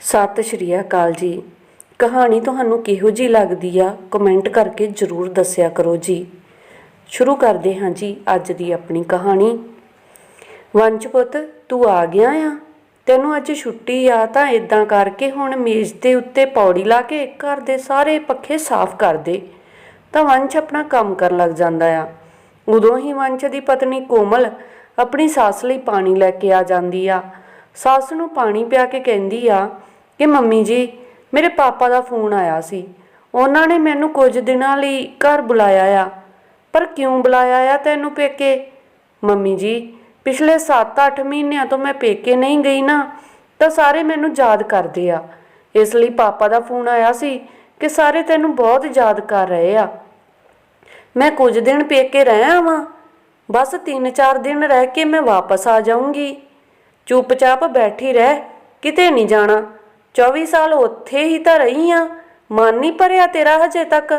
ਸਤਿ ਸ਼੍ਰੀ ਅਕਾਲ ਜੀ। ਕਹਾਣੀ ਤੁਹਾਨੂੰ ਕਿਹੋ ਜੀ ਲੱਗਦੀ ਆ ਕਮੈਂਟ ਕਰਕੇ ਜਰੂਰ ਦੱਸਿਆ ਕਰੋ ਜੀ। ਸ਼ੁਰੂ ਕਰਦੇ ਹਾਂ ਜੀ ਅੱਜ ਦੀ ਆਪਣੀ ਕਹਾਣੀ। ਵੰਸ਼ ਪੁੱਤ ਤੂੰ ਆ ਗਿਆ ਆ। ਤੈਨੂੰ ਅੱਜ ਛੁੱਟੀ ਆ ਤਾਂ ਇਦਾਂ ਕਰਕੇ ਹੁਣ ਮੇਜ਼ ਦੇ ਉੱਤੇ ਪੌੜੀ ਲਾ ਕੇ ਘਰ ਦੇ ਸਾਰੇ ਪੱਖੇ ਸਾਫ਼ ਕਰ ਦੇ। ਤਾਂ ਵੰਸ਼ ਆਪਣਾ ਕੰਮ ਕਰਨ ਲੱਗ ਜਾਂਦਾ ਆ। ਉਦੋਂ ਹੀ ਵੰਸ਼ ਦੀ ਪਤਨੀ ਕੋਮਲ ਆਪਣੀ ਸੱਸ ਲਈ ਪਾਣੀ ਲੈ ਕੇ ਆ ਜਾਂਦੀ ਆ। ਸੱਸ ਨੂੰ ਪਾਣੀ ਪਿਆ ਕੇ ਕਹਿੰਦੀ ਆ ਕਿ ਮੰਮੀ ਜੀ, ਮੇਰੇ ਪਾਪਾ ਦਾ ਫੋਨ ਆਇਆ ਸੀ। ਉਹਨਾਂ ਨੇ ਮੈਨੂੰ ਕੁਝ ਦਿਨਾਂ ਲਈ ਘਰ ਬੁਲਾਇਆ ਆ। ਪਰ ਕਿਉਂ ਬੁਲਾਇਆ ਆ ਤੈਨੂੰ ਪੇਕੇ? ਮੰਮੀ ਜੀ, ਪਿਛਲੇ 7-8 ਮਹੀਨਿਆਂ ਤੋਂ ਮੈਂ ਪੇਕੇ ਨਹੀਂ ਗਈ ਨਾ, ਤਾਂ ਸਾਰੇ ਮੈਨੂੰ ਯਾਦ ਕਰਦੇ ਆ। ਇਸ ਲਈ ਪਾਪਾ ਦਾ ਫੋਨ ਆਇਆ ਸੀ ਕਿ ਸਾਰੇ ਤੈਨੂੰ ਬਹੁਤ ਯਾਦ ਕਰ ਰਹੇ ਆ। ਮੈਂ ਕੁਝ ਦਿਨ ਪੇਕੇ ਰਹਿ ਆਵਾਂ। ਬਸ 3-4 ਦਿਨ ਰਹਿ ਕੇ ਮੈਂ ਵਾਪਸ ਆ ਜਾਊਂਗੀ। ਚੁੱਪਚਾਪ ਬੈਠੀ ਰਹਿ, ਕਿਤੇ ਨਹੀਂ ਜਾਣਾ। 24 ਸਾਲ ਉੱਥੇ ਹੀ ਤਾਂ ਰਹੀ ਆ, ਮਨ ਨਹੀਂ ਭਰਿਆ ਤੇਰਾ ਹਜੇ ਤੱਕ।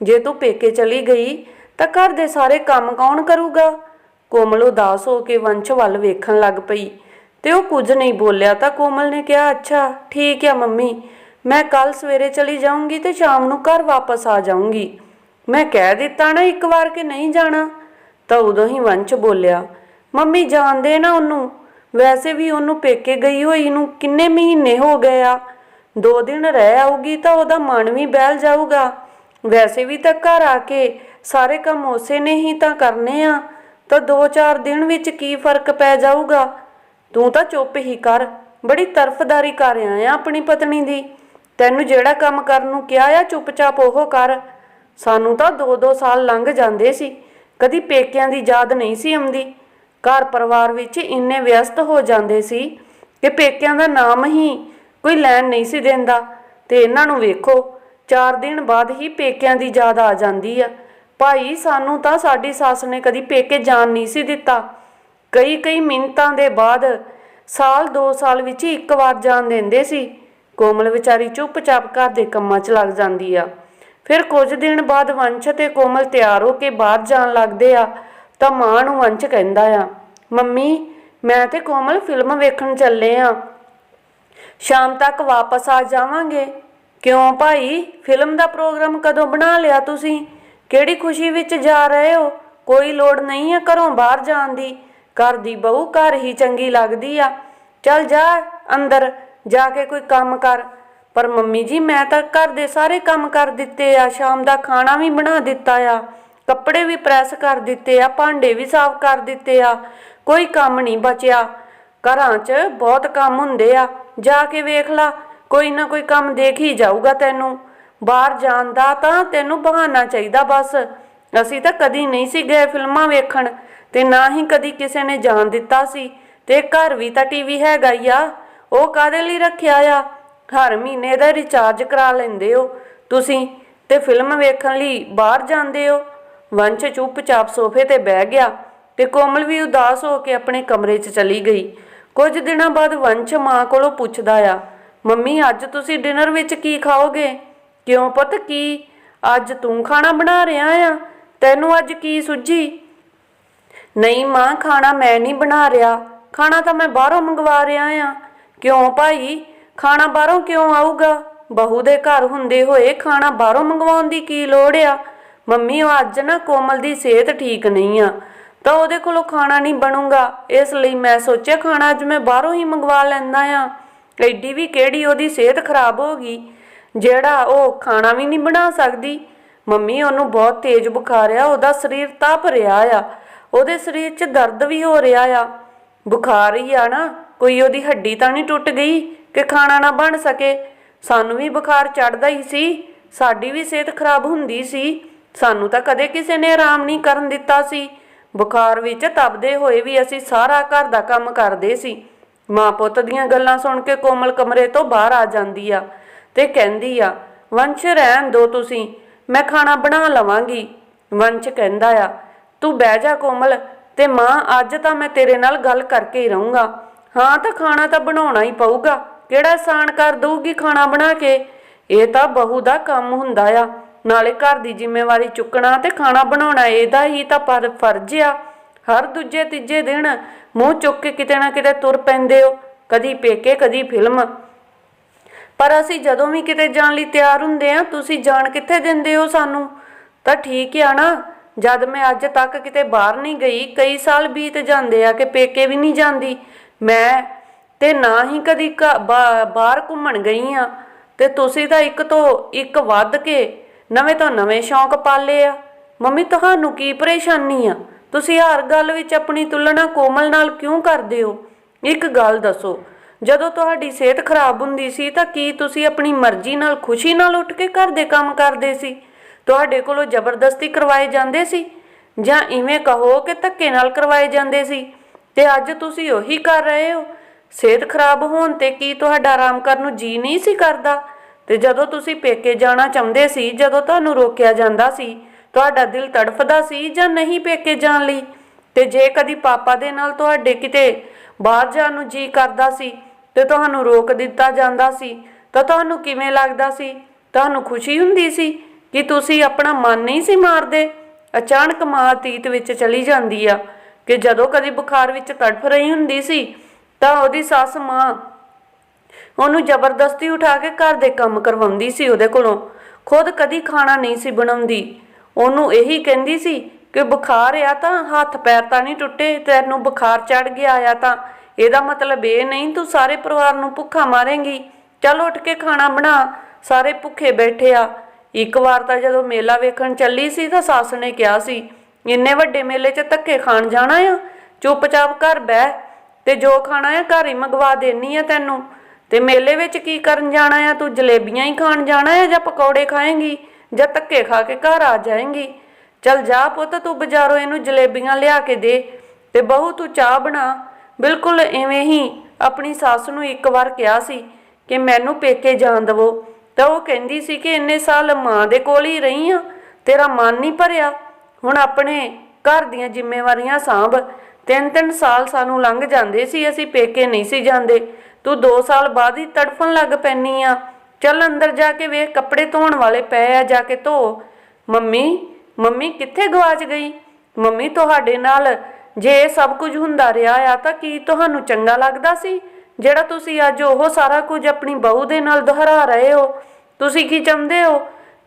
ਜੇ ਤੂੰ ਪੇਕੇ ਚਲੀ ਗਈ, ਤਾਂ ਘਰ ਦੇ ਸਾਰੇ ਕੰਮ ਕੌਣ ਕਰੂਗਾ? ਕੋਮਲ ਉਦਾਸ ਹੋ ਕੇ ਵੰਸ਼ ਵੱਲ ਵੇਖਣ ਲੱਗ ਪਈ। ਤੇ ਉਹ ਕੁਝ ਨਹੀਂ ਬੋਲਿਆ ਤਾਂ ਕੋਮਲ ਨੇ ਕਿਹਾ, ਅੱਛਾ, ਠੀਕ ਹੈ ਮੰਮੀ, ਮੈਂ ਕੱਲ ਸਵੇਰੇ ਚਲੀ ਜਾਊਂਗੀ ਤੇ ਸ਼ਾਮ ਨੂੰ ਘਰ ਵਾਪਸ ਆ ਜਾਊਂਗੀ। ਮੈਂ ਕਹਿ ਦਿੱਤਾ ਨਾ ਇੱਕ ਵਾਰ ਕਿ ਨਹੀਂ ਜਾਣਾ? ਤਾਂ ਉਦੋਂ ਹੀ ਵੰਸ਼ ਬੋਲਿਆ, ਮੰਮੀ, ਜਾਣਦੇ ਨਾ ਉਹਨੂੰ। ਵੈਸੇ ਵੀ ਉਹਨੂੰ ਪੇਕੇ ਗਈ ਹੋਈ ਨੂੰ ਕਿੰਨੇ ਮਹੀਨੇ ਹੋ ਗਏ ਆ। ਦੋ ਦਿਨ ਰਹਿ ਆਊਗੀ ਤਾਂ ਉਹਦਾ ਮਨ ਵੀ ਬਹਿਲ ਜਾਊਗਾ। ਵੈਸੇ ਵੀ ਤਾਂ ਘਰ ਆ ਕੇ ਸਾਰੇ ਕੰਮ ਉਸੇ ਨੇ ਹੀ ਤਾਂ ਕਰਨੇ ਆ। ਤਾਂ 2-4 ਦਿਨ ਵਿੱਚ ਕੀ ਫ਼ਰਕ ਪੈ ਜਾਊਗਾ? ਤੂੰ ਤਾਂ ਚੁੱਪ ਹੀ ਕਰ। ਬੜੀ ਤਰਫਦਾਰੀ ਕਰ ਰਿਹਾ ਆ ਆਪਣੀ ਪਤਨੀ ਦੀ। ਤੈਨੂੰ ਜਿਹੜਾ ਕੰਮ ਕਰਨ ਨੂੰ ਕਿਹਾ ਆ, ਚੁੱਪਚਾਪ ਉਹ ਕਰ। ਸਾਨੂੰ ਤਾਂ 2-2 ਸਾਲ ਲੰਘ ਜਾਂਦੇ ਸੀ। ਕਦੀ ਪੇਕਿਆਂ ਦੀ ਯਾਦ ਨਹੀਂ ਸੀ ਆਉਂਦੀ। ਘਰ ਪਰਿਵਾਰ ਵਿੱਚ ਇੰਨੇ ਵਿਅਸਤ ਹੋ ਜਾਂਦੇ ਸੀ ਕਿ ਪੇਕਿਆਂ ਦਾ ਨਾਮ ਹੀ ਕੋਈ ਲੈਣ ਨਹੀਂ ਸੀ ਦਿੰਦਾ। ਤੇ ਇਹਨਾਂ ਨੂੰ ਵੇਖੋ 4 ਦਿਨ ਬਾਅਦ ਹੀ ਪੇਕਿਆਂ ਦੀ ਯਾਦ ਆ ਜਾਂਦੀ ਆ। ਭਾਈ, ਸਾਨੂੰ ਤਾਂ ਸਾਡੀ ਸੱਸ ਨੇ ਕਦੀ ਪੇਕੇ ਜਾਣ ਨਹੀਂ ਸੀ ਦਿੱਤਾ। ਕਈ ਕਈ ਮਿੰਤਾਂ ਦੇ ਬਾਅਦ ਸਾਲ 2 ਸਾਲ ਵਿੱਚ ਹੀ ਇੱਕ ਵਾਰ ਜਾਣ ਦਿੰਦੇ ਸੀ। ਕੋਮਲ ਵਿਚਾਰੀ ਚੁੱਪਚਾਪ ਘਰ ਦੇ ਕੰਮਾਂ 'ਚ ਲੱਗ ਜਾਂਦੀ ਆ। ਫਿਰ ਕੁਝ ਦਿਨ ਬਾਅਦ ਵੰਸ਼ ਤੇ ਕੋਮਲ ਤਿਆਰ ਹੋ ਕੇ ਬਾਹਰ ਜਾਣ ਲੱਗਦੇ ਆ, ਤਾਂ ਮਾਂ ਨੂੰ ਵੰਸ਼ ਕਹਿੰਦਾ ਆ ਮੰਮੀ, ਮੈਂ ਤੇ ਕੋਮਲ ਫਿਲਮ ਵੇਖਣ ਚੱਲੇ ਆ। ਸ਼ਾਮ ਤੱਕ ਵਾਪਸ ਆ ਜਾਵਾਂਗੇ। ਕਿਉਂ ਭਾਈ? ਫਿਲਮ ਦਾ ਪ੍ਰੋਗਰਾਮ ਕਦੋਂ ਬਣਾ ਲਿਆ ਤੁਸੀਂ? ਕਿਹੜੀ ਖੁਸ਼ੀ ਵਿੱਚ ਜਾ ਰਹੇ ਹੋ? ਕੋਈ ਲੋੜ ਨਹੀਂ ਹੈ ਘਰੋਂ ਬਾਹਰ ਜਾਣ ਦੀ। ਘਰ ਦੀ ਬਹੂ ਘਰ ਹੀ ਚੰਗੀ ਲੱਗਦੀ ਆ। ਚੱਲ ਜਾ ਅੰਦਰ, ਜਾ ਕੇ ਕੋਈ ਕੰਮ ਕਰ। ਪਰ ਮੰਮੀ ਜੀ, ਮੈਂ ਤਾਂ ਘਰ ਦੇ ਸਾਰੇ ਕੰਮ ਕਰ ਦਿੱਤੇ ਆ। ਸ਼ਾਮ ਦਾ ਖਾਣਾ ਵੀ ਬਣਾ ਦਿੱਤਾ ਆ। ਕੱਪੜੇ ਵੀ ਪ੍ਰੈਸ ਕਰ ਦਿੱਤੇ ਆ। ਭਾਂਡੇ ਵੀ ਸਾਫ਼ ਕਰ ਦਿੱਤੇ ਆ। ਕੋਈ ਕੰਮ ਨਹੀਂ ਬਚਿਆ। ਘਰਾਂ 'ਚ ਬਹੁਤ ਕੰਮ ਹੁੰਦੇ ਆ। ਜਾ ਕੇ ਵੇਖ ਲਾ, ਕੋਈ ਨਾ ਕੋਈ ਕੰਮ ਦੇਖ ਹੀ ਜਾਊਗਾ ਤੈਨੂੰ। ਬਾਹਰ ਜਾਣ ਦਾ ਤਾਂ ਤੈਨੂੰ ਬਹਾਨਾ ਚਾਹੀਦਾ ਬਸ। ਅਸੀਂ ਤਾਂ ਕਦੀ ਨਹੀਂ ਸੀ ਗਏ ਫਿਲਮਾਂ ਵੇਖਣ ਤੇ ਨਾ ਹੀ ਕਦੀ ਕਿਸੇ ਨੇ ਜਾਣ ਦਿੱਤਾ ਸੀ। ਤੇ ਘਰ ਵੀ ਤਾਂ ਟੀਵੀ ਹੈਗਾ ਹੀ ਆ। ਉਹ ਕਾਦੇ ਲਈ ਰੱਖਿਆ ਆ? ਹਰ ਮਹੀਨੇ ਦਾ ਰਿਚਾਰਜ ਕਰਾ ਲੈਂਦੇ ਹੋ ਤੁਸੀਂ ਤੇ ਫਿਲਮ ਵੇਖਣ ਲਈ ਬਾਹਰ ਜਾਂਦੇ ਹੋ। ਵੰਸ਼ ਚੁੱਪਚਾਪ ਸੋਫੇ ਤੇ ਬਹਿ ਗਿਆ। ਤੇ ਕੋਮਲ ਵੀ ਉਦਾਸ ਹੋ ਕੇ ਆਪਣੇ ਕਮਰੇ 'ਚ ਚਲੀ ਗਈ। ਕੁਝ ਦਿਨਾਂ ਬਾਅਦ ਵੰਸ਼ ਮਾਂ ਕੋਲੋਂ ਪੁੱਛਦਾ ਆ, ਮੰਮੀ, ਅੱਜ ਤੁਸੀਂ ਡਿਨਰ ਵਿੱਚ ਕੀ ਖਾਓਗੇ? ਕਿਉਂ ਪੁੱਤ, ਕੀ? ਅੱਜ ਤੂੰ ਖਾਣਾ ਬਣਾ ਰਿਹਾ ਆ? ਤੈਨੂੰ ਅੱਜ ਕੀ ਸੁੱਝੀ? ਨਹੀਂ ਮਾਂ, ਖਾਣਾ ਮੈਂ ਨਹੀਂ ਬਣਾ ਰਿਹਾ। ਖਾਣਾ ਤਾਂ ਮੈਂ ਬਾਹਰੋਂ ਮੰਗਵਾ ਰਿਹਾ ਆ। ਕਿਉਂ ਭਾਈ? ਖਾਣਾ ਬਾਹਰੋਂ ਕਿਉਂ ਆਊਗਾ? ਬਹੂ ਦੇ ਘਰ ਹੁੰਦੇ ਹੋਏ ਖਾਣਾ ਬਾਹਰੋਂ ਮੰਗਵਾਉਣ ਦੀ ਕੀ ਲੋੜ ਆ? ਮੰਮੀ ਅੱਜ ਨਾ ਕੋਮਲ ਦੀ ਸਿਹਤ ਠੀਕ ਨਹੀਂ ਆ। ਤਾਂ ਉਹਦੇ ਕੋਲੋਂ ਖਾਣਾ ਨਹੀਂ ਬਣੂਗਾ। ਇਸ ਲਈ ਮੈਂ ਸੋਚਿਆ, ਖਾਣਾ ਅੱਜ ਮੈਂ ਬਾਹਰੋਂ ਹੀ ਮੰਗਵਾ ਲੈਂਦਾ ਆ ਐਡੀ ਵੀ ਕਿਹੜੀ ਉਹਦੀ ਸਿਹਤ ਖਰਾਬ ਹੋ ਗਈ, ਜਿਹੜਾ ਉਹ ਖਾਣਾ ਵੀ ਨਹੀਂ ਬਣਾ ਸਕਦੀ। ਮੰਮੀ ਉਹਨੂੰ ਬਹੁਤ ਤੇਜ਼ ਬੁਖਾਰ ਆ ਉਹਦਾ ਸਰੀਰ ਤਪ ਰਿਹਾ ਆ। ਉਹਦੇ ਸਰੀਰ 'ਚ ਦਰਦ ਵੀ ਹੋ ਰਿਹਾ ਆ। ਬੁਖਾਰ ਹੀ ਆ ਨਾ, ਕੋਈ ਉਹਦੀ ਹੱਡੀ ਤਾਂ ਨਹੀਂ ਟੁੱਟ ਗਈ ਕਿ ਖਾਣਾ ਨਾ ਬਣ ਸਕੇ। ਸਾਨੂੰ ਵੀ ਬੁਖਾਰ ਚੜਦਾ ਹੀ ਸੀ, ਸਾਡੀ ਵੀ ਸਿਹਤ ਖਰਾਬ ਹੁੰਦੀ ਸੀ। ਸਾਨੂੰ ਤਾਂ ਕਦੇ ਕਿਸੇ ਨੇ ਆਰਾਮ ਨਹੀਂ ਕਰਨ ਦਿੱਤਾ ਸੀ। ਬੁਖਾਰ ਵਿੱਚ ਤਪਦੇ ਹੋਏ ਵੀ ਅਸੀਂ ਸਾਰਾ ਘਰ ਦਾ ਕੰਮ ਕਰਦੇ ਸੀ। ਮਾਂ ਪੁੱਤ ਦੀਆਂ ਗੱਲਾਂ ਸੁਣ ਕੇ ਕੋਮਲ ਕਮਰੇ ਤੋਂ ਬਾਹਰ ਆ ਜਾਂਦੀ ਆ ਤੇ ਕਹਿੰਦੀ ਆ, ਵੰਸ਼ ਰਹਿਣ ਦੋ ਤੁਸੀਂ, ਮੈਂ ਖਾਣਾ ਬਣਾ ਲਵਾਂਗੀ। ਵੰਸ਼ ਕਹਿੰਦਾ ਆ, ਤੂੰ ਬਹਿ ਜਾ ਕੋਮਲ ਤੇ ਮਾਂ, ਅੱਜ ਤਾਂ ਮੈਂ ਤੇਰੇ ਨਾਲ ਗੱਲ ਕਰਕੇ ਹੀ ਰਹੂੰਗਾ। ਹਾਂ, ਤਾਂ ਖਾਣਾ ਤਾਂ ਬਣਾਉਣਾ ਹੀ ਪਊਗਾ। ਕਿਹੜਾ ਆਸਾਨ ਕਰ ਦਊਗੀ ਖਾਣਾ ਬਣਾ ਕੇ? ਇਹ ਤਾਂ ਬਹੂ ਦਾ ਕੰਮ ਹੁੰਦਾ ਆ। ਨਾਲੇ ਘਰ ਦੀ ਜ਼ਿੰਮੇਵਾਰੀ ਚੁੱਕਣਾ ਤੇ ਖਾਣਾ ਬਣਾਉਣਾ, ਇਹਦਾ ਹੀ ਤਾਂ ਫਰਜ਼ ਆ। ਹਰ ਦੂਜੇ ਤੀਜੇ ਦਿਨ ਮੂੰਹ ਚੁੱਕ ਕੇ ਕਿਤੇ ਨਾ ਕਿਤੇ ਤੁਰ ਪੈਂਦੇ ਹੋ, ਕਦੀ ਪੇਕੇ, ਕਦੀ ਫਿਲਮ। ਪਰ ਅਸੀਂ ਜਦੋਂ ਵੀ ਕਿਤੇ ਜਾਣ ਲਈ ਤਿਆਰ ਹੁੰਦੇ ਆ ਤੁਸੀਂ ਜਾਣ ਕਿੱਥੇ ਦਿੰਦੇ ਹੋ ਸਾਨੂੰ? ਤਾਂ ਠੀਕ ਆ ਨਾ। ਜਦ ਮੈਂ ਅੱਜ ਤੱਕ ਕਿਤੇ ਬਾਹਰ ਨਹੀਂ ਗਈ, ਕਈ ਸਾਲ ਬੀਤ ਜਾਂਦੇ ਆ ਕਿ ਪੇਕੇ ਵੀ ਨਹੀਂ ਜਾਂਦੀ। ਮੈਂ ਤੇ ਨਾ ਹੀ ਕਦੀ ਘ- ਬਾਹਰ ਘੁੰਮਣ ਗਈ ਆ ਤੇ ਤੁਸੀਂ ਤਾਂ ਇੱਕ ਤੋਂ ਇੱਕ ਵੱਧ ਕੇ ਨਵੇਂ ਤੋਂ ਨਵੇਂ ਸ਼ੌਂਕ ਪਾਲੇ ਆ। ਮੰਮੀ, ਤੁਹਾਨੂੰ ਕੀ ਪਰੇਸ਼ਾਨੀ ਆ? ਤੁਸੀਂ ਹਰ ਗੱਲ ਵਿੱਚ ਆਪਣੀ ਤੁਲਨਾ ਕੋਮਲ ਨਾਲ ਕਿਉਂ ਕਰਦੇ ਹੋ? ਇੱਕ ਗੱਲ ਦੱਸੋ, ਜਦੋਂ ਤੁਹਾਡੀ ਸਿਹਤ ਖਰਾਬ ਹੁੰਦੀ ਸੀ ਤਾਂ ਕੀ ਤੁਸੀਂ ਆਪਣੀ ਮਰਜ਼ੀ ਨਾਲ ਖੁਸ਼ੀ ਨਾਲ ਉੱਠ ਕੇ ਘਰ ਦੇ ਕੰਮ ਕਰਦੇ ਸੀ? ਤੁਹਾਡੇ ਕੋਲੋਂ ਜ਼ਬਰਦਸਤੀ ਕਰਵਾਏ ਜਾਂਦੇ ਸੀ? ਜਾਂ ਇਵੇਂ ਕਹੋ ਕਿ ਧੱਕੇ ਨਾਲ ਕਰਵਾਏ ਜਾਂਦੇ ਸੀ? ਤੇ ਅੱਜ ਤੁਸੀਂ ਉਹੀ ਕਰ ਰਹੇ ਹੋ? ਸਿਹਤ ਖਰਾਬ ਹੋਣ ਤੇ ਕੀ ਤੁਹਾਡਾ ਆਰਾਮ ਕਰਨ ਨੂੰ ਜੀ ਨਹੀਂ ਸੀ ਕਰਦਾ? ਤੇ ਜਦੋਂ ਤੁਸੀਂ ਪੇਕੇ ਜਾਣਾ ਚਾਹੁੰਦੇ ਸੀ, ਜਦੋਂ ਤੁਹਾਨੂੰ ਰੋਕਿਆ ਜਾਂਦਾ ਸੀ, ਤੁਹਾਡਾ ਦਿਲ ਤੜਫਦਾ ਸੀ ਜਾਂ ਨਹੀਂ ਪੇਕੇ ਜਾਣ ਲਈ? ਤੇ ਜੇ ਕਦੀ ਪਾਪਾ ਦੇ ਨਾਲ ਤੁਹਾਡੇ ਕਿਤੇ ਬਾਹਰ ਜਾਣ ਨੂੰ ਜੀ ਕਰਦਾ ਸੀ ਤੇ ਤੁਹਾਨੂੰ ਰੋਕ ਦਿੱਤਾ ਜਾਂਦਾ ਸੀ, ਤਾਂ ਤੁਹਾਨੂੰ ਕਿਵੇਂ ਲੱਗਦਾ ਸੀ? ਤੁਹਾਨੂੰ ਖੁਸ਼ੀ ਹੁੰਦੀ ਸੀ ਕਿ ਤੁਸੀਂ ਆਪਣਾ ਮਨ ਨਹੀਂ ਸੀ ਮਾਰਦੇ? ਅਚਾਨਕ ਮਾਂ ਅਤੀਤ ਵਿੱਚ ਚਲੀ ਜਾਂਦੀ ਆ ਕਿ ਜਦੋਂ ਕਦੀ ਬੁਖਾਰ ਵਿੱਚ ਤੜਫ ਰਹੀ ਹੁੰਦੀ ਸੀ, ਤਾਂ ਉਹਦੀ ਸੱਸ ਮਾਂ ਉਹਨੂੰ ਜ਼ਬਰਦਸਤੀ ਉਠਾ ਕੇ ਘਰ ਦੇ ਕੰਮ ਕਰਵਾਉਂਦੀ ਸੀ ਉਹਦੇ ਕੋਲੋਂ। ਖੁਦ ਕਦੀ ਖਾਣਾ ਨਹੀਂ ਸੀ ਬਣਾਉਂਦੀ। ਉਹਨੂੰ ਇਹੀ ਕਹਿੰਦੀ ਸੀ ਕਿ ਬੁਖਾਰ ਆ ਤਾਂ ਹੱਥ ਪੈਰ ਤਾਂ ਨਹੀਂ ਟੁੱਟੇ, ਤੈਨੂੰ ਬੁਖਾਰ ਚੜ ਗਿਆ ਆ ਤਾਂ। ਇਹਦਾ ਮਤਲਬ ਇਹ ਨਹੀਂ, ਤੂੰ ਸਾਰੇ ਪਰਿਵਾਰ ਨੂੰ ਭੁੱਖਾ ਮਾਰੇਂਗੀ। ਚੱਲ ਉੱਠ ਕੇ ਖਾਣਾ ਬਣਾ। ਸਾਰੇ ਭੁੱਖੇ ਬੈਠੇ ਆ। ਇੱਕ ਵਾਰ ਤਾਂ ਜਦੋਂ ਮੇਲਾ ਵੇਖਣ ਚੱਲੀ ਸੀ ਤਾਂ ਸੱਸ ਨੇ ਕਿਹਾ ਸੀ, ਇੰਨੇ ਵੱਡੇ ਮੇਲੇ 'ਚ ਧੱਕੇ ਖਾਣ ਜਾਣਾ ਆ? ਚੁੱਪਚਾਪ ਘਰ ਬਹਿ ਤੇ ਜੋ ਖਾਣਾ ਆ ਘਰ ਹੀ ਮੰਗਵਾ ਦੇਣੀ ਆ ਤੈਨੂੰ। ਤੇ ਮੇਲੇ ਵਿੱਚ ਕੀ ਕਰਨ ਜਾਣਾ ਆ? ਤੂੰ ਜਲੇਬੀਆਂ ਹੀ ਖਾਣ ਜਾਣਾ ਆ ਜਾਂ ਪਕੌੜੇ ਖਾਏਂਗੀ? ਜਾਂ ਧੱਕੇ ਖਾ ਕੇ ਘਰ ਆ ਜਾਏਂਗੀ? ਚਲ ਜਾ ਪੁੱਤ, ਤੂੰ ਬਾਜ਼ਾਰੋਂ ਇਹਨੂੰ ਜਲੇਬੀਆਂ ਲਿਆ ਕੇ ਦੇ ਤੇ ਬਹੂ, ਤੂੰ ਚਾਹ ਬਣਾ। ਬਿਲਕੁਲ ਐਵੇਂ ਹੀ ਆਪਣੀ ਸੱਸ ਨੂੰ ਇੱਕ ਵਾਰ ਕਿਹਾ ਸੀ ਕਿ ਮੈਨੂੰ ਪੇਕੇ ਜਾਣ ਦਵੋ। ਤਾਂ ਉਹ ਕਹਿੰਦੀ ਸੀ ਕਿ ਇੰਨੇ ਸਾਲ ਮਾਂ ਦੇ ਕੋਲ ਹੀ ਰਹੀ ਆ, ਤੇਰਾ ਮਨ ਨਹੀਂ ਭਰਿਆ। ਹੁਣ ਆਪਣੇ ਘਰ ਦੀਆਂ ਜ਼ਿੰਮੇਵਾਰੀਆਂ ਸਾਂਭ। ਤਿੰਨ ਤਿੰਨ ਸਾਲ ਸਾਨੂੰ ਲੰਘ ਜਾਂਦੇ ਸੀ, ਅਸੀਂ ਪੇਕੇ ਨਹੀਂ ਸੀ ਜਾਂਦੇ। ਤੂੰ 2 ਸਾਲ ਬਾਅਦ ਹੀ ਤੜਫਣ ਲੱਗ ਪੈਣੀ ਆ। ਚੱਲ ਅੰਦਰ ਜਾ ਕੇ ਵੇਖ, ਕੱਪੜੇ ਧੋਣ ਵਾਲੇ ਪਏ ਆ ਜਾ ਕੇ ਧੋ। ਮੰਮੀ ਮੰਮੀ ਕਿੱਥੇ ਗਵਾਚ ਗਈ? ਮੰਮੀ ਤੁਹਾਡੇ ਨਾਲ ਜੇ ਇਹ ਸਭ ਕੁਝ ਹੁੰਦਾ ਰਿਹਾ ਆ ਤਾਂ ਕੀ ਤੁਹਾਨੂੰ ਚੰਗਾ ਲੱਗਦਾ ਸੀ? ਜਿਹੜਾ ਤੁਸੀਂ ਅੱਜ ਉਹ ਸਾਰਾ ਕੁਝ ਆਪਣੀ ਬਹੂ ਦੇ ਨਾਲ ਦੁਹਰਾ ਰਹੇ ਹੋ। ਤੁਸੀਂ ਕੀ ਚਾਹੁੰਦੇ ਹੋ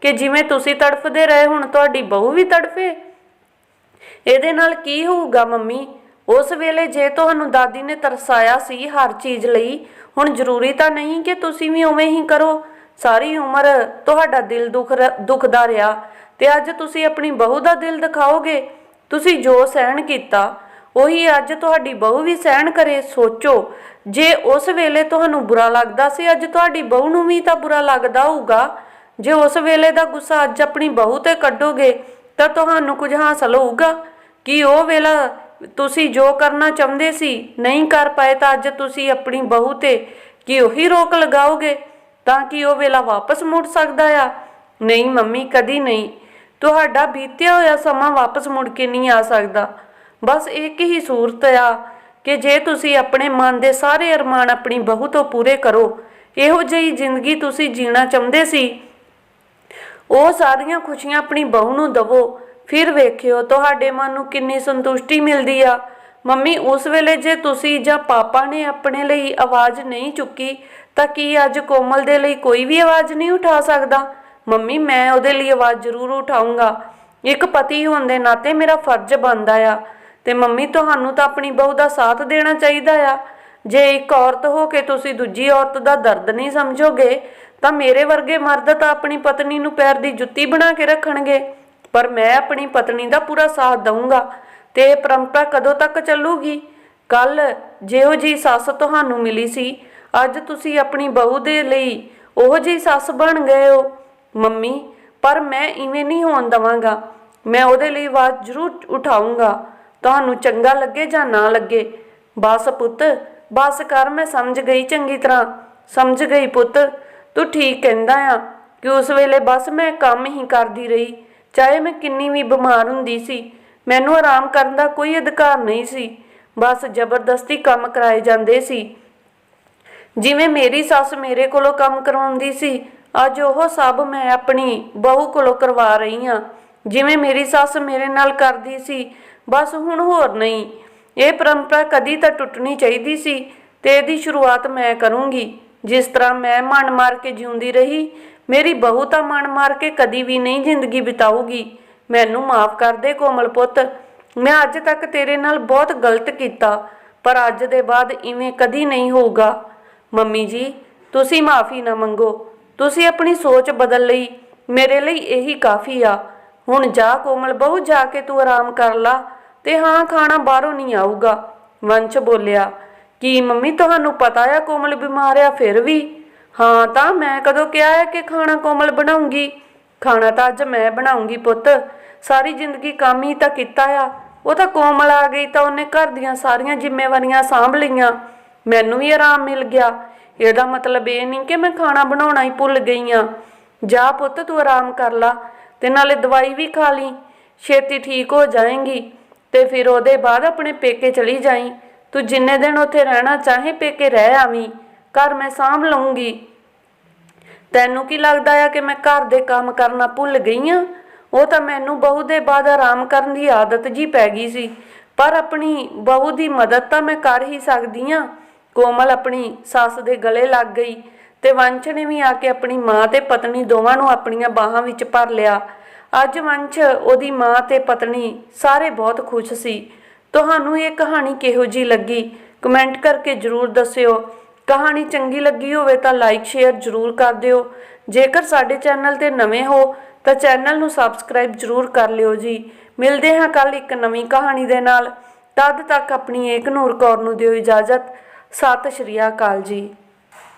ਕਿ ਜਿਵੇਂ ਤੁਸੀਂ ਤੜਫਦੇ ਰਹੇ, ਹੁਣ ਤੁਹਾਡੀ ਬਹੂ ਵੀ ਤੜਫੇ? ਇਹਦੇ ਨਾਲ ਕੀ ਹੋਊਗਾ ਮੰਮੀ? ਉਸ ਵੇਲੇ ਜੇ ਤੁਹਾਨੂੰ ਦਾਦੀ ਨੇ ਤਰਸਾਇਆ ਸੀ ਹਰ ਚੀਜ਼ ਲਈ, ਹੁਣ ਜ਼ਰੂਰੀ ਤਾਂ ਨਹੀਂ ਕਿ ਤੁਸੀਂ ਵੀ ਉਵੇਂ ਹੀ ਕਰੋ। ਸਾਰੀ ਉਮਰ ਤੁਹਾਡਾ ਦਿਲ ਦੁਖ ਦੁਖਦਾ ਰਿਹਾ ਤੇ ਅੱਜ ਤੁਸੀਂ ਆਪਣੀ ਬਹੂ ਦਾ ਦਿਲ ਦਿਖਾਓਗੇ। ਤੁਸੀਂ ਜੋ ਸਹਿਣ ਕੀਤਾ, ਉਹੀ ਅੱਜ ਤੁਹਾਡੀ ਬਹੂ ਵੀ ਸਹਿਣ ਕਰੇ, ਸੋਚੋ। ਜੇ ਉਸ ਵੇਲੇ ਤੁਹਾਨੂੰ ਬੁਰਾ ਲੱਗਦਾ ਸੀ, ਅੱਜ ਤੁਹਾਡੀ ਬਹੂ ਨੂੰ ਵੀ ਤਾਂ ਬੁਰਾ ਲੱਗਦਾ ਹੋਊਗਾ। ਜੇ ਉਸ ਵੇਲੇ ਦਾ ਗੁੱਸਾ ਅੱਜ ਆਪਣੀ ਬਹੂ ਤੇ ਕੱਢੋਗੇ, ਤਾਂ ਤੁਹਾਨੂੰ ਕੁਝ ਹਾਸਲ ਹੋਊਗਾ। ਕਿ ਉਹ ਵੇਲਾ ਤੁਸੀਂ ਜੋ ਕਰਨਾ ਚਾਹੁੰਦੇ ਸੀ, ਨਹੀਂ ਕਰ ਪਾਏ ਤਾਂ ਅੱਜ ਤੁਸੀਂ ਆਪਣੀ ਬਹੂ ਤੇ ਕੀ ਉਹੀ ਰੋਕ ਲਗਾਓਗੇ, ਤਾਂ ਕਿ ਉਹ ਵੇਲਾ ਵਾਪਸ ਮੁੜ ਸਕਦਾ ਆ? ਨਹੀਂ ਮੰਮੀ, ਕਦੀ ਨਹੀਂ। ਤੁਹਾਡਾ ਬੀਤਿਆ ਹੋਇਆ ਸਮਾਂ ਵਾਪਸ ਮੁੜ ਕੇ ਨਹੀਂ ਆ ਸਕਦਾ। ਬਸ ਇੱਕ ਹੀ ਸੂਰਤ ਆ ਕਿ ਜੇ ਤੁਸੀਂ ਆਪਣੇ ਮਨ ਦੇ ਸਾਰੇ ਅਰਮਾਨ ਆਪਣੀ ਬਹੂ ਤੋਂ ਪੂਰੇ ਕਰੋ, ਇਹੋ ਜਿਹੀ ਜ਼ਿੰਦਗੀ ਤੁਸੀਂ ਜੀਣਾ ਚਾਹੁੰਦੇ ਸੀ। ਉਹ ਸਾਰੀਆਂ ਖੁਸ਼ੀਆਂ ਆਪਣੀ ਬਹੂ ਨੂੰ ਦਵੋ। ਫਿਰ ਵੇਖਿਓ ਤੁਹਾਡੇ ਮਨ ਨੂੰ ਕਿੰਨੀ ਸੰਤੁਸ਼ਟੀ ਮਿਲਦੀ ਆ। ਮੰਮੀ, ਉਸ ਵੇਲੇ ਜੇ ਤੁਸੀਂ ਜਾਂ ਪਾਪਾ ਨੇ ਆਪਣੇ ਲਈ ਆਵਾਜ਼ ਨਹੀਂ ਚੁੱਕੀ, ਤਾਂ ਕੀ ਅੱਜ ਕੋਮਲ ਦੇ ਲਈ ਕੋਈ ਵੀ ਆਵਾਜ਼ ਨਹੀਂ ਉਠਾ ਸਕਦਾ? ਮੰਮੀ, ਮੈਂ ਉਹਦੇ ਲਈ ਆਵਾਜ਼ ਜ਼ਰੂਰ ਉਠਾਉਂਗਾ ਇੱਕ ਪਤੀ ਹੋਣ ਦੇ ਨਾਤੇ ਮੇਰਾ ਫਰਜ਼ ਬਣਦਾ ਆ। ਤੇ ਮੰਮੀ, ਤੁਹਾਨੂੰ ਤਾਂ ਆਪਣੀ ਬਹੂ ਦਾ ਸਾਥ ਦੇਣਾ ਚਾਹੀਦਾ ਆ। ਜੇ ਇੱਕ ਔਰਤ ਹੋ ਕੇ ਤੁਸੀਂ ਦੂਜੀ ਔਰਤ ਦਾ ਦਰਦ ਨਹੀਂ ਸਮਝੋਗੇ, ਤਾਂ ਮੇਰੇ ਵਰਗੇ ਮਰਦ ਤਾਂ ਆਪਣੀ ਪਤਨੀ ਨੂੰ ਪੈਰ ਦੀ ਜੁੱਤੀ ਬਣਾ ਕੇ ਰੱਖਣਗੇ। ਪਰ ਮੈਂ ਆਪਣੀ ਪਤਨੀ ਦਾ ਪੂਰਾ ਸਾਥ ਦਊਂਗਾ ਤੇ ਇਹ ਪਰੰਪਰਾ ਕਦੋਂ ਤੱਕ ਚੱਲੂਗੀ? ਕੱਲ ਜਿਹੋ ਜੀ ਸੱਸ ਤੁਹਾਨੂੰ ਮਿਲੀ ਸੀ, ਅੱਜ ਤੁਸੀਂ ਆਪਣੀ ਬਹੂ ਦੇ ਲਈ ਉਹ ਜੀ ਸੱਸ ਬਣ ਗਏ ਹੋ। ਮੰਮੀ, ਪਰ ਮੈਂ ਇਵੇਂ ਨਹੀਂ ਹੋਣ ਦਵਾਂਗਾ। ਮੈਂ ਉਹਦੇ ਲਈ ਆਵਾਜ਼ ਜ਼ਰੂਰ ਉਠਾਉਂਗਾ ਤੁਹਾਨੂੰ ਚੰਗਾ ਲੱਗੇ ਜਾਂ ਨਾ ਲੱਗੇ? ਬਸ ਪੁੱਤ, ਬਸ ਕਰ, ਮੈਂ ਸਮਝ ਗਈ ਚੰਗੀ ਤਰ੍ਹਾਂ। ਸਮਝ ਗਈ ਪੁੱਤ, ਤੂੰ ਠੀਕ ਕਹਿੰਦਾ ਆ ਕਿ ਉਸ ਵੇਲੇ ਬਸ ਮੈਂ ਕੰਮ ਹੀ ਕਰਦੀ ਰਹੀ। ਚਾਹੇ ਮੈਂ ਕਿੰਨੀ ਵੀ ਬਿਮਾਰ ਹੁੰਦੀ ਸੀ, ਮੈਨੂੰ ਆਰਾਮ ਕਰਨ ਦਾ ਕੋਈ ਅਧਿਕਾਰ ਨਹੀਂ ਸੀ। ਬਸ ਜ਼ਬਰਦਸਤੀ ਕੰਮ ਕਰਾਏ ਜਾਂਦੇ ਸੀ। ਜਿਵੇਂ ਮੇਰੀ ਸੱਸ ਮੇਰੇ ਕੋਲੋਂ ਕੰਮ ਕਰਵਾਉਂਦੀ ਸੀ, ਅੱਜ ਉਹ ਸਭ ਮੈਂ ਆਪਣੀ ਬਹੂ ਕੋਲੋਂ ਕਰਵਾ ਰਹੀ ਹਾਂ। ਜਿਵੇਂ ਮੇਰੀ ਸੱਸ ਮੇਰੇ ਨਾਲ ਕਰਦੀ ਸੀ, ਬਸ ਹੁਣ ਹੋਰ ਨਹੀਂ। ਇਹ ਪਰੰਪਰਾ ਕਦੀ ਤਾਂ ਟੁੱਟਣੀ ਚਾਹੀਦੀ ਸੀ ਤੇ ਇਹਦੀ ਸ਼ੁਰੂਆਤ ਮੈਂ ਕਰੂੰਗੀ। ਜਿਸ ਤਰ੍ਹਾਂ ਮੈਂ ਮਨ ਮਾਰ ਕੇ ਜਿਉਂਦੀ ਰਹੀ ਮੇਰੀ ਬਹੂ ਤਾਂ ਮਨ ਮਾਰ ਕੇ ਕਦੀ ਵੀ ਨਹੀਂ ਜ਼ਿੰਦਗੀ ਬਿਤਾਊਗੀ। ਮੈਨੂੰ ਮਾਫ ਕਰ ਦੇ ਕੋਮਲ ਪੁੱਤ। ਮੈਂ ਅੱਜ ਤੱਕ ਤੇਰੇ ਨਾਲ ਬਹੁਤ ਗਲਤ ਕੀਤਾ, ਪਰ ਅੱਜ ਦੇ ਬਾਅਦ ਇਵੇਂ ਕਦੀ ਨਹੀਂ ਹੋਊਗਾ। ਮੰਮੀ ਜੀ, ਤੁਸੀਂ ਮਾਫੀ ਨਾ ਮੰਗੋ। ਤੁਸੀਂ ਆਪਣੀ ਸੋਚ ਬਦਲ ਲਈ। ਮੇਰੇ ਲਈ ਇਹੀ ਕਾਫੀ ਆ। ਹੁਣ ਜਾ ਕੋਮਲ ਬਹੁ, ਜਾ ਕੇ ਤੂੰ ਆਰਾਮ ਕਰ ਲਾ। ਤੇ ਹਾਂ, ਖਾਣਾ ਬਾਹਰੋਂ ਨਹੀਂ ਆਊਗਾ। ਵੰਸ਼ ਬੋਲਿਆ, ਕੀ ਮੰਮੀ, ਤੁਹਾਨੂੰ ਪਤਾ ਆ ਕੋਮਲ ਬਿਮਾਰ ਆ, ਫਿਰ ਵੀ? ਹਾਂ ਤਾਂ ਮੈਂ ਕਦੋਂ ਕਿਹਾ ਹੈ ਕਿ ਖਾਣਾ ਕੋਮਲ ਬਣਾਉਂਗੀ? ਖਾਣਾ ਤਾਂ ਅੱਜ ਮੈਂ ਬਣਾਉਂਗੀ ਪੁੱਤ। ਸਾਰੀ ਜ਼ਿੰਦਗੀ ਕੰਮ ਹੀ ਤਾਂ ਕੀਤਾ ਆ। ਉਹ ਤਾਂ ਕੋਮਲ ਆ ਗਈ ਤਾਂ ਉਹਨੇ ਘਰ ਦੀਆਂ ਸਾਰੀਆਂ ਜ਼ਿੰਮੇਵਾਰੀਆਂ ਸਾਂਭ ਲਈਆਂ। ਮੈਨੂੰ ਵੀ ਆਰਾਮ ਮਿਲ ਗਿਆ। ਇਹਦਾ ਮਤਲਬ ਇਹ ਨਹੀਂ ਕਿ ਮੈਂ ਖਾਣਾ ਬਣਾਉਣਾ ਹੀ ਭੁੱਲ ਗਈ ਆ। ਜਾ ਪੁੱਤ ਤੂੰ ਆਰਾਮ ਕਰ ਲਾ ਤੇ ਨਾਲੇ ਦਵਾਈ ਵੀ ਖਾ ਲਈ। ਛੇਤੀ ਠੀਕ ਹੋ ਜਾਏਂਗੀ ਤੇ ਫਿਰ ਉਹਦੇ ਬਾਅਦ ਆਪਣੇ ਪੇਕੇ ਚਲੀ ਜਾਈਂ। ਤੂੰ ਜਿੰਨੇ ਦਿਨ ਉੱਥੇ ਰਹਿਣਾ ਚਾਹੇ ਪੇਕੇ ਰਹਿ ਆਵੀਂ। ਘਰ ਮੈਂ ਸਾਂਭ ਲਊਂਗੀ। ਤੈਨੂੰ ਕੀ ਲੱਗਦਾ ਆ ਕਿ ਮੈਂ ਘਰ ਦੇ ਕੰਮ ਕਰਨਾ ਭੁੱਲ ਗਈ ਆ? ਉਹ ਤਾਂ ਮੈਨੂੰ ਬਹੂ ਦੇ ਬਾਅਦ ਆਰਾਮ ਕਰਨ ਦੀ ਆਦਤ ਜੀ ਪੈ ਗਈ ਸੀ। ਪਰ ਆਪਣੀ ਬਹੂ ਦੀ ਮਦਦ ਤਾਂ ਮੈਂ ਕਰ ਹੀ ਸਕਦੀ ਆ। ਕੋਮਲ ਆਪਣੀ ਸੱਸ ਦੇ ਗਲੇ ਲੱਗ ਗਈ ਤੇ ਵੰਸ਼ ਨੇ ਵੀ ਆ ਕੇ ਆਪਣੀ ਮਾਂ ਤੇ ਪਤਨੀ ਦੋਵਾਂ ਨੂੰ ਆਪਣੀਆਂ ਬਾਹਾਂ ਵਿੱਚ ਭਰ ਲਿਆ। ਅੱਜ ਵੰਸ਼ ਉਹਦੀ ਮਾਂ ਤੇ ਪਤਨੀ ਸਾਰੇ ਬਹੁਤ ਖੁਸ਼ ਸੀ। ਤੁਹਾਨੂੰ ਇਹ ਕਹਾਣੀ ਕਿਹੋ ਜੀ ਲੱਗੀ? ਕਮੈਂਟ ਕਰਕੇ ਜਰੂਰ ਦੱਸਿਓ। ਕਹਾਣੀ ਚੰਗੀ ਲੱਗੀ ਹੋਵੇ ਤਾਂ ਲਾਈਕ, ਸ਼ੇਅਰ ਜਰੂਰ ਕਰ ਦਿਓ। ਜੇਕਰ ਸਾਡੇ ਚੈਨਲ ਤੇ ਨਵੇਂ ਹੋ, ਤਾਂ ਚੈਨਲ ਨੂੰ ਸਬਸਕ੍ਰਾਈਬ ਜਰੂਰ ਕਰ ਲਿਓ ਜੀ। ਮਿਲਦੇ ਹਾਂ ਕੱਲ ਇੱਕ ਨਵੀਂ ਕਹਾਣੀ ਦੇ ਨਾਲ। ਤਦ ਤੱਕ ਆਪਣੀ ਏਕ ਨੂਰ ਕੌਰ ਨੂੰ ਦਿਓ ਇਜਾਜ਼ਤ। ਸਤਿ ਸ਼੍ਰੀ ਅਕਾਲ ਜੀ।